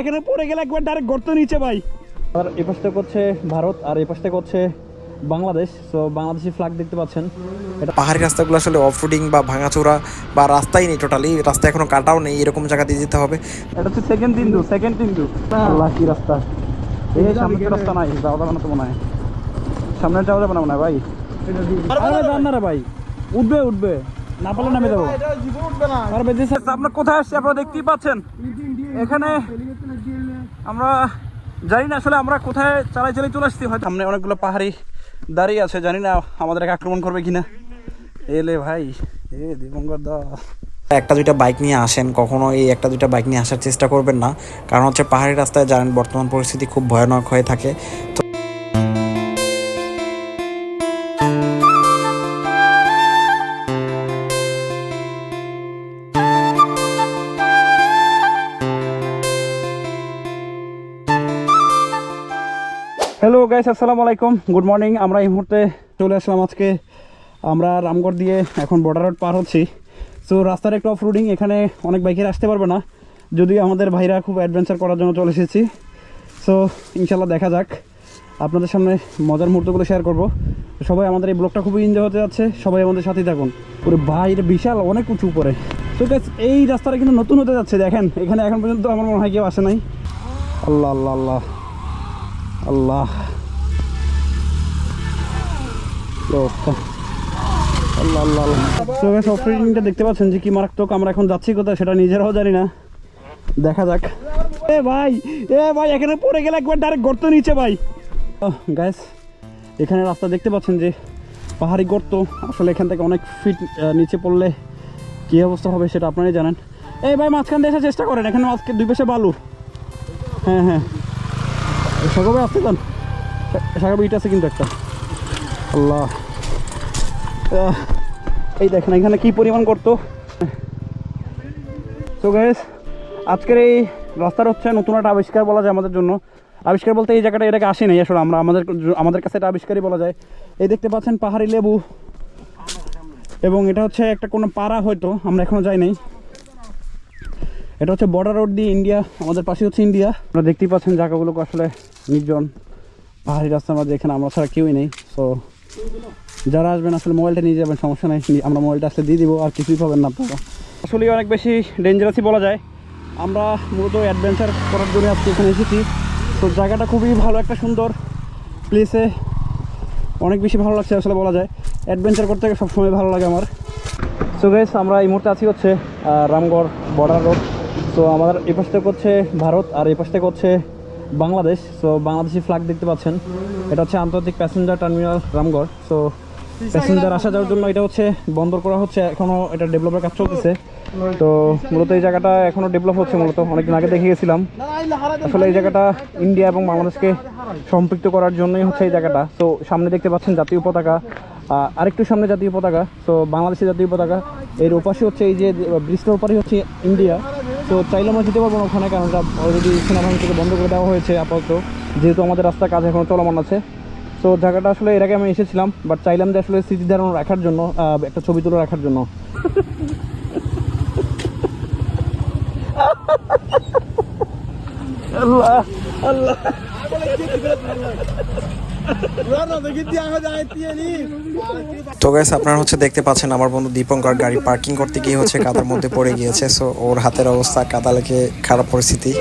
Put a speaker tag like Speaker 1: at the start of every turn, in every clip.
Speaker 1: এখানে পড়ে গেলে একবার ডাইরেক্ট গর্ত নিচে ভাই। আর এই পাশ থেকে হচ্ছে ভারত আর এই পাশ থেকে হচ্ছে বাংলাদেশ। তো বাংলাদেশি ফ্ল্যাগ দেখতে পাচ্ছেন। এটা
Speaker 2: পাহাড়ি রাস্তাগুলো আসলে অফরোডিং বা ভাঙাচোরা বা রাস্তাই নেই টোটালি রাস্তা এখনও কাটাও নেই এরকম জায়গা দিয়ে যেতে হবে।
Speaker 1: এটা হচ্ছে সেকেন্ড তিন্দু সেকেন্ড তিন্দু আল্লাহ কি রাস্তা। এই সামনে তো রাস্তা নাই? যাওয়া যাবে না তো মনে হয়। সামনে যাওয়া যাবে না মনে হয় ভাই? আরে যান না রে ভাই। উঠবে উঠবে। না পারলে নামে যাব। আর বেঁচে আপনার কোথায় আসছি আপনারা দেখতেই পাচ্ছেন। এখানে আমরা জানি না আসলে আমরা কোথায় চালাই চালাই চলে আসছি, হয়তো সামনে অনেকগুলো পাহাড়ি দাঁড়িয়ে আছে, জানি না আমাদেরকে আক্রমণ করবে কিনা। এলে ভাই, এ দীপঙ্কর দা
Speaker 2: একটা দুইটা বাইক নিয়ে আসেন কখনো এই একটা দুইটা বাইক নিয়ে আসার চেষ্টা করবেন না, কারণ হচ্ছে পাহাড়ি রাস্তায় জানেন বর্তমান পরিস্থিতি খুব ভয়ানক হয়ে থাকে। তো
Speaker 1: হ্যালো গাইস আসসালামু আলাইকুম। গুড মর্নিং আমরা এই মুহূর্তে চলে আসলাম আজকে। আমরা রামগড় দিয়ে এখন বর্ডার রোড পার হচ্ছি। সো রাস্তার একটু অফ রোডিং এখানে অনেক বাইকের আসতে পারবে না। যদিও আমাদের ভাইরা খুব অ্যাডভেঞ্চার করার জন্য চলে এসেছি। সো ইনশাল্লাহ দেখা যাক। আপনাদের সামনে মজার মুহূর্তগুলো শেয়ার করব। সবাই আমাদের এই ব্লগটা খুবই এনজয় হতে যাচ্ছে। সবাই আমাদের সাথেই থাকুন। পুরো বাইরে বিশাল, অনেক উঁচু উপরে। তো গাইস এই রাস্তাটা কিন্তু নতুন হতে যাচ্ছে। দেখেন, এখানে এখন পর্যন্ত আমার মনে হয় কেউ আসে নাই। আল্লাহ আল্লাহ আল্লাহ। আল্লাহ। অফরিডিংটা দেখতে পাচ্ছেন যে কি মারাত্মক। আমরা এখন যাচ্ছি কোথায় সেটা নিজেরাও জানি না। দেখা যাক। এ ভাই এ ভাই, এখানে পড়ে গেলে একবার ডাইরেক্ট গর্ত নিচে ভাই। গাইস এখানে রাস্তা দেখতে পাচ্ছেন যে পাহাড়ি গর্ত। আসলে এখান থেকে অনেক ফিট নিচে পড়লে কী অবস্থা হবে সেটা আপনারাই জানেন। এই ভাই, মাঝখান দিয়ে চেষ্টা করেন। এখানে আজকে দুই পাশে বালু। হ্যাঁ হ্যাঁ। সাগবে আসতে যান সাগবে ইট আছে কিন্তু একটা। আল্লাহ। এই দেখেন, এখানে কি পরিমাণ করতো তো গাইস আজকের এই রাস্তার হচ্ছে নতুন একটা আবিষ্কার বলা যায় আমাদের জন্য। আবিষ্কার বলতে এই জায়গাটা এটাকে আসে নাই আসলে আমরা। আমাদের আমাদের কাছে এটা আবিষ্কারই বলা যায়। এই দেখতে পাচ্ছেন পাহাড়ি লেবু। এবং এটা হচ্ছে একটা কোনো পাড়া হয়তো, আমরা এখনও যাই নাই। এটা হচ্ছে বর্ডার রোড দিয়ে ইন্ডিয়া আমাদের পাশে হচ্ছে ইন্ডিয়া আপনারা দেখতেই পাচ্ছেন জায়গাগুলো আসলে নির্জন পাহাড়ি রাস্তার মাঝে, এখানে আমরা ছাড়া কেউই নেই। তো যারা আসবেন আসলে মোবাইলটা নিয়ে যাবেন, সমস্যা নেই। আমরা মোবাইলটা আসলে দিয়ে দিব, আর কিছুই পাবেন না আপনারা। আসলে অনেক বেশি ডেঞ্জারাসই বলা যায়। আমরা মূলত অ্যাডভেঞ্চার করার জন্য আজকে এখানে এসেছি। তো জায়গাটা খুবই ভালো, একটা সুন্দর প্লেসে অনেক বেশি ভালো লাগছে আসলে বলা যায়। অ্যাডভেঞ্চার করতে সবসময় ভালো লাগে আমার। সো গাইস আমরা এই মুহূর্তে আছি হচ্ছে রামগড় বর্ডার রোড তো আমাদের এই পাশ থেকে হচ্ছে ভারত আর এই পাশ থেকে হচ্ছে বাংলাদেশ। সো বাংলাদেশি ফ্ল্যাগ দেখতে পাচ্ছেন। এটা হচ্ছে আন্তর্জাতিক passenger terminal Ramgarh. So passenger আসা যাওয়ার জন্য এটা হচ্ছে বন্ধ করা হচ্ছে। এখনও এটা ডেভেলপের কাজ চলতেছে। তো, মূলত এই জায়গাটা এখনও ডেভেলপ হচ্ছে মূলত। অনেকদিন আগে দেখে গেছিলাম আসলে এই জায়গাটা ইন্ডিয়া এবং বাংলাদেশকে সম্পৃক্ত করার জন্যই হচ্ছে এই জায়গাটা। তো সামনে দেখতে পাচ্ছেন জাতীয় পতাকা। আরেকটু সামনে জাতীয় পতাকা। তো বাংলাদেশের জাতীয় পতাকা। এর ওপাশে হচ্ছে এই যে, ব্রিজটার ওপারে হচ্ছে ইন্ডিয়া তো চাইলে আমরা যেতে পারব না ওখানে, কারণ এটা অলরেডি সেনাবাহিনী থেকে বন্ধ করে দেওয়া হয়েছে আপাতত। যেহেতু আমাদের রাস্তার কাজ এখনও চলমান আছে। সো জায়গাটা আসলে এর আগে আমি এসেছিলাম বাট চাইলাম যে আসলে স্মৃতি ধারণ রাখার জন্য একটা ছবি তুলে রাখার জন্য। আল্লাহ! আল্লাহ!
Speaker 2: তো গাইস আপনারা হচ্ছে দেখতে পাচ্ছেন আমার বন্ধু দীপঙ্কর গাড়ি পার্কিং করতে গিয়ে হচ্ছে কাদার মধ্যে পড়ে গিয়েছে। সো ওর হাতের অবস্থা কাদা লেগে খারাপ পরিস্থিতি।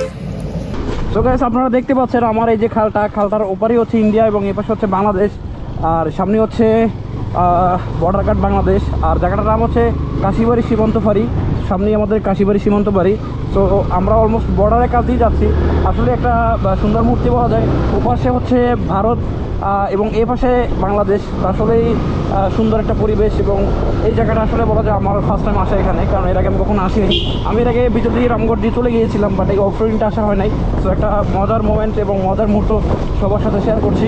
Speaker 1: তো গাইস আপনারা দেখতে পাচ্ছেন আমার এই যে খালটা খালটার ওপারেই হচ্ছে ইন্ডিয়া এবং এপাশে হচ্ছে বাংলাদেশ। আর সামনে হচ্ছে বর্ডার গার্ড বাংলাদেশ। আর জায়গাটার নাম হচ্ছে কাশিবাড়ি সীমান্ত ফাঁড়ি। সামনেই আমাদের কাশিবাড়ি সীমান্ত বাড়ি। তো আমরা অলমোস্ট বর্ডারের কাছ দিয়ে যাচ্ছি। আসলে একটা সুন্দর মূর্তি বলা যায়। ওপাশে হচ্ছে ভারত এবং এ পাশে বাংলাদেশ। আসলেই সুন্দর একটা পরিবেশ এবং এই জায়গাটা আসলে বলা যায় আমার ফার্স্ট টাইম আসা এখানে, কারণ এর আগে আমি কখনো আসিনি। আমি এর আগে ভিতর দিয়ে রামগড় দিয়ে চলে গিয়েছিলাম বাট এই অফরোডিংটা আসা হয় নাই। তো একটা মজার মোমেন্ট এবং মজার মুহূর্ত সবার সাথে শেয়ার করছি।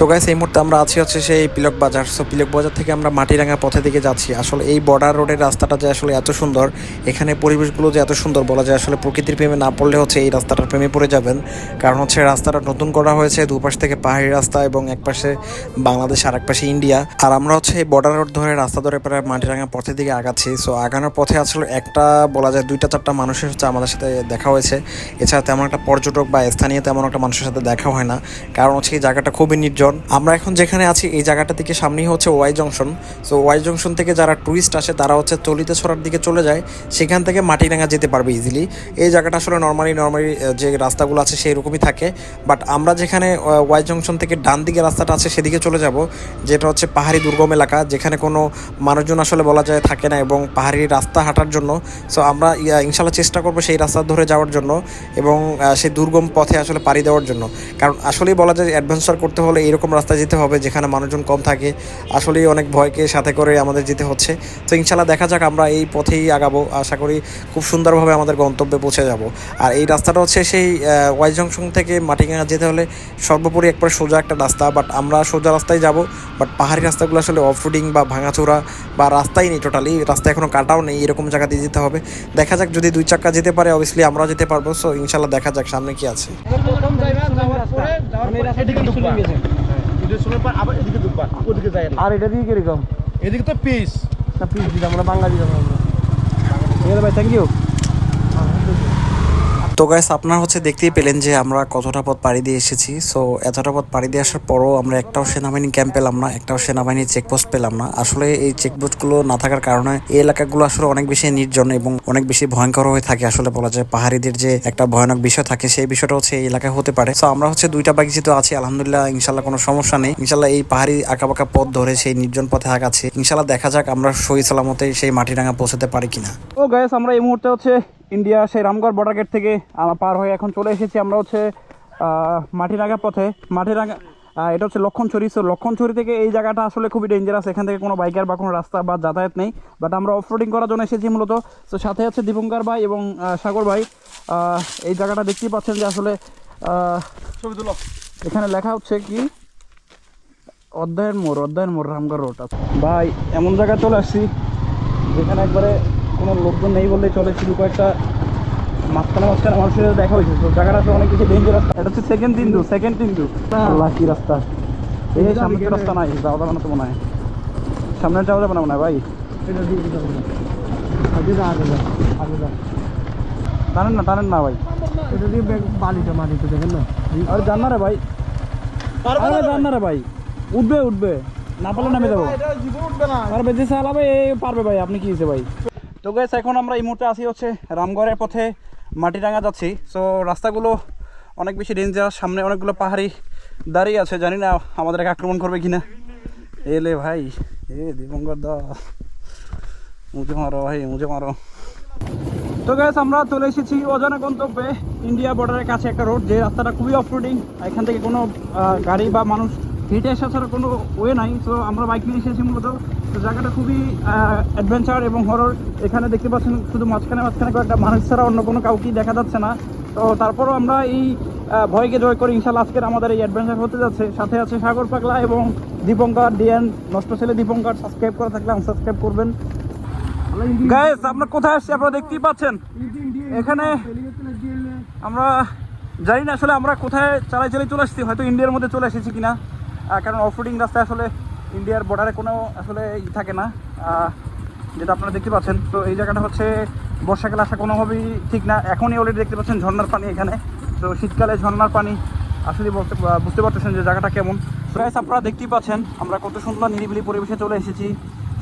Speaker 2: তো গাইস এই মুহূর্তে আমরা আছি হচ্ছে সেই পিলক বাজার। সো পিলক বাজার থেকে আমরা মাটিরাঙ্গা পথে দিকে যাচ্ছি। আসলে এই বর্ডার রোডের রাস্তাটা যে আসলে এত সুন্দর এখানে পরিবেশগুলো যে এত সুন্দর বলা যায় আসলে প্রকৃতির প্রেমে না পড়লে হচ্ছে এই রাস্তাটার প্রেমে পড়ে যাবেন। কারণ হচ্ছে রাস্তাটা নতুন করা হয়েছে, দুপাশ থেকে পাহাড়ি রাস্তা এবং এক পাশে বাংলাদেশ আর এক পাশে ইন্ডিয়া। আর আমরা হচ্ছে এই বর্ডার রোড ধরে রাস্তা ধরে প্রায় মাটিরাঙ্গা পথের দিকে আগাচ্ছি। সো আগানোর পথে আসলে একটা বলা যায় দুইটা চারটা মানুষের হচ্ছে আমাদের সাথে দেখা হয়েছে। এছাড়া তেমন একটা পর্যটক বা স্থানীয় তেমন একটা মানুষের সাথে দেখা হয় না। কারণ হচ্ছে এই জায়গাটা খুবই নির্জন। আমরা এখন যেখানে আছি এই জায়গাটা থেকে সামনেই হচ্ছে Y junction so Y junction থেকে যারা টুরিস্ট আসে তারা হচ্ছে চলিতে ছড়ার দিকে চলে যায়। সেখান থেকে মাটিরাঙ্গা যেতে পারবে ইজিলি এই জায়গাটা আসলে নর্মালি নর্মালি যে রাস্তাগুলো আছে সেই রকমই থাকে। বাট আমরা যেখানে ওয়াই জংশন থেকে ডান দিকে রাস্তাটা আছে সেদিকে চলে যাব, যেটা হচ্ছে পাহাড়ি দুর্গম এলাকা, যেখানে কোনো মানুষজন আসলে বলা যায় থাকে না এবং পাহাড়ি রাস্তা হাঁটার জন্য। সো আমরা ইনশাল্লাহ চেষ্টা করব সেই রাস্তা ধরে যাওয়ার জন্য এবং সেই দুর্গম পথে আসলে পাড়ি দেওয়ার জন্য। কারণ আসলেই বলা যায় অ্যাডভেঞ্চার করতে হলে এরকম রাস্তায় যেতে হবে যেখানে মানুষজন কম থাকে। আসলেই অনেক ভয়কে সাথে করে আমাদের যেতে হচ্ছে। তো ইনশাল্লাহ দেখা যাক আমরা এই পথেই আগাবো। আশা করি খুব সুন্দরভাবে আমাদের গন্তব্যে পৌঁছে যাব। আর এই রাস্তাটা হচ্ছে সেই ওয়াই জংশন থেকে মাটিগাঙা যেতে হলে সর্বোপরি একবার সোজা একটা রাস্তা বাট আমরা সোজা রাস্তায় যাব বাট পাহাড়ি রাস্তাগুলো আসলে অফ রোডিং বা ভাঙাচোরা বা রাস্তাই নেই টোটালি রাস্তা এখনও কাটাও নেই এরকম জায়গা দিয়ে যেতে হবে। দেখা যাক যদি দুই চাক্কা যেতে পারে অবভিয়াসলি আমরাও যেতে পারব সো ইনশাল্লাহ দেখা যাক সামনে কি আছে।
Speaker 1: আর এটা দিয়ে কীরকম?
Speaker 3: এদিকে তো পিস
Speaker 1: না পিস দিলাম আমরা বাংলা দিলাম আমরা ঠিক আছে ভাই থ্যাংক ইউ
Speaker 2: তো গাইস আপনারা হচ্ছে দেখতেই পেলেন যে আমরা কতটা পথ পাড়ি দিয়ে এসেছি। সো এতটা পথ পাড়ি দিয়ে আসার পরও আমরা একটাও সেনাবাহিনী ক্যাম্প পেলাম না, একটাও সেনাবাহিনীর চেকপোস্ট পেলাম না। আসলে এই চেকপোস্টগুলো না থাকার কারণে এই এলাকাগুলো আসলে অনেক বেশি নির্জন এবং অনেক বেশি ভয়ঙ্কর হয়ে থাকে আসলে বলা যায়। পাহাড়িদের যে একটা ভয়ানক বিষয় থাকে, সেই বিষয়টা হচ্ছে এই এলাকায় হতে পারে। সো আমরা হচ্ছে দুইটা বাইক যেহেতু আছি, আলহামদুলিল্লাহ, ইনশাল্লাহ কোনো সমস্যা নেই। ইনশাল্লাহ এই পাহাড়ি আঁকাবাঁকা পথ ধরে সেই নির্জন পথে আগাচ্ছি। ইনশাল্লাহ দেখা যাক আমরা সহি সালামতে সেই মাটিরাঙ্গা পৌঁছাতে পারি কিনা।
Speaker 1: ও গাইস আমরা এই মুহূর্তে হচ্ছে ইন্ডিয়া সেই রামগড় বর্ডার গেট থেকে পার হয়ে এখন চলে এসেছি। আমরা হচ্ছে মাটিরাঙ্গা পথে। মাটিরাঙ্গা এটা হচ্ছে লক্ষণছড়ি। সো লক্ষণছড়ি থেকে এই জায়গাটা আসলে খুবই ডেঞ্জারাস এখান থেকে কোনো বাইকার বা কোনো রাস্তা বা যাতায়াত নেই। বাট আমরা অফরোডিং করার জন্য এসেছি মূলত। তো সাথে আছে দীপঙ্কর ভাই এবং সাগর ভাই। এই জায়গাটা দেখতেই পাচ্ছেন যে আসলে
Speaker 3: ছবি তুলো।
Speaker 1: এখানে লেখা হচ্ছে কি অধ্যায়ের মোড় অধ্যায়ের মোড় রামগড় রোড আছে ভাই এমন জায়গায় চলে আসছি যেখানে একবারে কোনো লোকজন নেই বললে চলে শুধু কয়েকটা মাঝখানে মাঝখানে মানুষের সাথে দেখা হয়েছে। তো জায়গাটা তো অনেক বেশি ডেঞ্জারাস এটা হচ্ছে সেকেন্ড দিন্দু সেকেন্ড দিন্দু আল্লাহ কি রাস্তা। এই সামনে কি রাস্তা নাই যাওয়া যাবে না তো মনে হয়। সামনে যাওয়া যাবে না মনে হয় ভাই? টানেন না টানেন না ভাই।
Speaker 3: এটা দিয়ে বালিটা মাটিতে দেখেন না।
Speaker 1: আরে জান না রে ভাই। আরে জান না রে ভাই। উঠবে উঠবে। না পারলে নামে
Speaker 3: না।
Speaker 1: আর বেঁচে চালাবে পারবে ভাই। আপনি কি হয়েছে ভাই? তো গেছে এখন আমরা এই মুহূর্তে আসি হচ্ছে রামগড়ের পথে মাটিরাঙ্গা যাচ্ছি। সো রাস্তাগুলো অনেক বেশি ডেঞ্জারাস সামনে অনেকগুলো পাহাড়ি দাঁড়িয়ে আছে, জানি না আমাদেরকে আক্রমণ করবে কিনা। এলে ভাই, এ দীপঙ্কর দা মুঝে মারো ভাই মুঝে মারো। তো গ্যাস আমরা চলে এসেছি অজানা গন্তব্যে ইন্ডিয়া বর্ডারের কাছে একটা রোড যে রাস্তাটা খুবই অফরোডিং এখান থেকে কোনো গাড়ি বা মানুষ হেঁটে আসা ছাড়া কোনো ওয়ে নাই। তো আমরা বাইক নিয়ে এসেছি মূলত। তো জায়গাটা খুবই অ্যাডভেঞ্চার এবং হরর এখানে দেখতে পাচ্ছেন শুধু মাঝখানে মাঝখানে কয়েকটা মানুষ ছাড়া অন্য কোনো কাউকেই দেখা যাচ্ছে না। তো তারপরও আমরা এই ভয়কে জয় করে ইনশাল্লাহ আজকের আমাদের এই অ্যাডভেঞ্চার হতে যাচ্ছে। সাথে আছে সাগর পাগলা এবং দীপঙ্কর, ডিএন, নষ্ট ছেলে দীপঙ্কর। সাবস্ক্রাইব করা থাকলে আনসাবস্ক্রাইব করবেন। গাইস আপনার কোথায় আসছি? আপনারা দেখতেই পাচ্ছেন। এখানে আমরা জানি না আসলে আমরা কোথায় চালাই চালাই চলে আসছি। হয়তো ইন্ডিয়ার মধ্যে চলে এসেছি কিনা। কারণ অফরোডিং রাস্তায় আসলে ইন্ডিয়ার বর্ডারে কোনো আসলে ই থাকে না যেটা আপনারা দেখতে পাচ্ছেন। তো এই জায়গাটা হচ্ছে বর্ষাকালে আসা কোনোভাবেই ঠিক না। এখনই অলরেডি দেখতে পাচ্ছেন ঝর্ণার পানি এখানে। তো শীতকালে ঝর্নার পানি আসলে বলতে বুঝতে পারতেছেন যে জায়গাটা কেমন। প্রায় আপনারা দেখতেই পাচ্ছেন, আমরা কত সুন্দর নিরিবিলি পরিবেশে চলে এসেছি।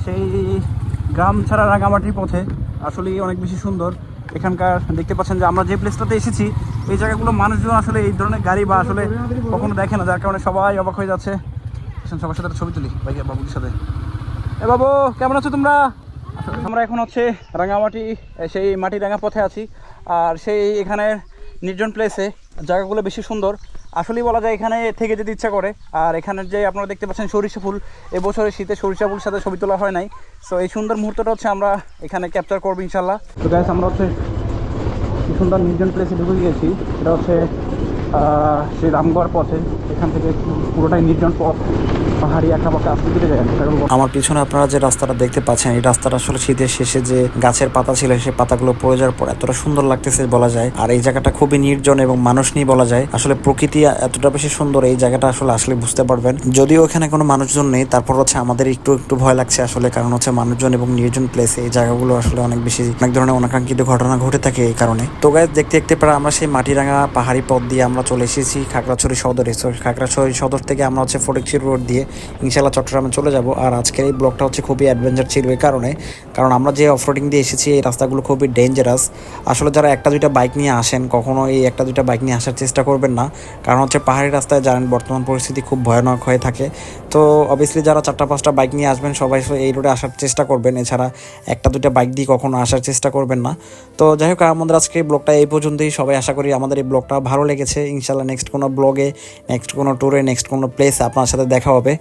Speaker 1: সেই গ্রাম ছাড়া রাঙামাটির পথে, আসলেই অনেক বেশি সুন্দর। এখানকার দেখতে পাচ্ছেন যে আমরা যে প্লেসটাতে এসেছি, এই জায়গাগুলো মানুষজন আসলে এই ধরনের গাড়ি বা আসলে কখনো দেখে না, যার কারণে সবাই অবাক হয়ে যাচ্ছে। সবার সাথে ছবি তুলি বাবুর সাথে। এ বাবু, কেমন আছো তোমরা? আমরা এখন হচ্ছে রাঙামাটি সেই মাটি রাঙা পথে আছি, আর সেই এখানে নির্জন প্লেসে জায়গাগুলো বেশি সুন্দর। আসলেই বলা যায় এখানে থেকে যেতে ইচ্ছা করে, আর এখানে যে আপনারা দেখতে পাচ্ছেন সরিষা ফুল এবছরে শীতে সরিষা ফুল সাথে ছবি তোলা হয় নাই। সো এই সুন্দর মুহূর্তটা হচ্ছে আমরা এখানে ক্যাপচার করব ইনশাল্লাহ তো আমরা হচ্ছে সুন্দর নির্জন প্লেসে ঢুকে গিয়েছি এটা হচ্ছে সেই রামগড় পথে এখান থেকে পুরোটাই নির্জন পথ।
Speaker 2: আমার পিছনে আপনারা যে রাস্তাটা দেখতে পাচ্ছেন, এই রাস্তাটা আসলে শীতের শেষে যে গাছের পাতা ছিল সেই পাতাগুলো পড়ে যাওয়ার পর এতটা সুন্দর লাগতেছে বলা যায়। আর এই জায়গাটা খুবই নির্জন এবং মানুষ নিয়ে বলা যায়। আসলে প্রকৃতি এতটা বেশি সুন্দর, এই জায়গাটা আসলে আসলে বুঝতে পারবেন। যদিও এখানে কোনো মানুষজন নেই, তারপর হচ্ছে আমাদের একটু একটু ভয় লাগছে আসলে, কারণ হচ্ছে মানুষজন এবং নির্জন প্লেসে এই জায়গাগুলো আসলে অনেক বেশি, অনেক ধরনের অনাকাঙ্ক্ষিত ঘটনা ঘটে থাকে এই কারণে। তো গায়ে দেখতে দেখতে প্রায় আমরা সেই মাটিরাঙ্গা পাহাড়ি পথ দিয়ে আমরা চলে এসেছি খাগড়াছড়ি সদরে। খাগড়াছড়ি সদর থেকে আমরা হচ্ছে ফটিকচির রোড দিয়ে ইনশাল্লাহ চট্টগ্রামে চলে যাব। আর আজকের এই ব্লগটা হচ্ছে খুবই অ্যাডভেঞ্চার ছিল এই কারণে। কারণ আমরা যে অফরোডিং দিয়ে এসেছি, এই রাস্তাগুলো খুবই ডেঞ্জারাস আসলে যারা একটা দুইটা বাইক নিয়ে আসেন, কখনো এই একটা দুইটা বাইক নিয়ে আসার চেষ্টা করবেন না। কারণ হচ্ছে পাহাড়ি রাস্তায় জানেন বর্তমান পরিস্থিতি খুব ভয়ানক হয়ে থাকে। তো অবভিয়াসলি যারা চারটা, পাঁচটা বাইক নিয়ে আসবেন, সবাই এই রোডে আসার চেষ্টা করবেন। এছাড়া একটা দুইটা বাইক দিয়ে কখনো আসার চেষ্টা করবেন না। তো যাই হোক, আমাদের আজকে এই ব্লগটা এই পর্যন্তই। সবাই আশা করি আমাদের এই ব্লগটা ভালো লেগেছে। ইনশাল্লাহ নেক্সট কোনো ব্লগে নেক্সট কোনো ট্যুরে নেক্সট কোনো প্লেস আপনার সাথে দেখা হবে।